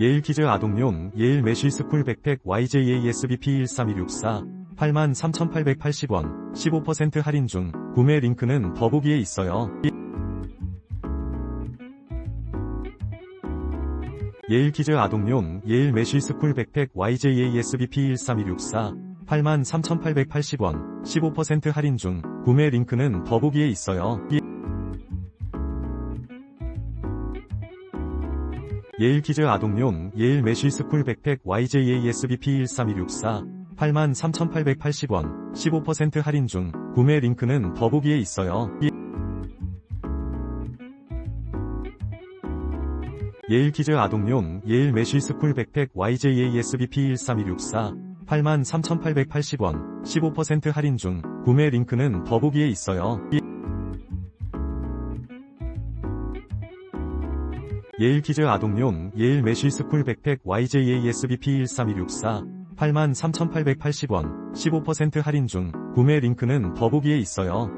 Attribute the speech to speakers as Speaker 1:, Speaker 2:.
Speaker 1: 예일키즈 아동용 예일 매쉬스쿨 백팩 YJASBP 13164 83,880원 15% 할인 중 구매 링크는 더보기에 있어요. 예일키즈 아동용 예일 매쉬스쿨 백팩 YJASBP 13164 83,880원 15% 할인 중 구매 링크는 더보기에 있어요. 예일키즈 아동용 예일 매쉬스쿨 백팩 YJASBP 13164 83,880원 15% 할인 중 구매 링크는 더보기에 있어요. 예일키즈 아동용 예일 매쉬스쿨 백팩 YJASBP 13164 83,880원 15% 할인 중 구매 링크는 더보기에 있어요. 예일키즈 아동용 예일 매쉬스쿨 백팩 YJASBP 13164 83,880원 15% 할인 중 구매 링크는 더보기에 있어요.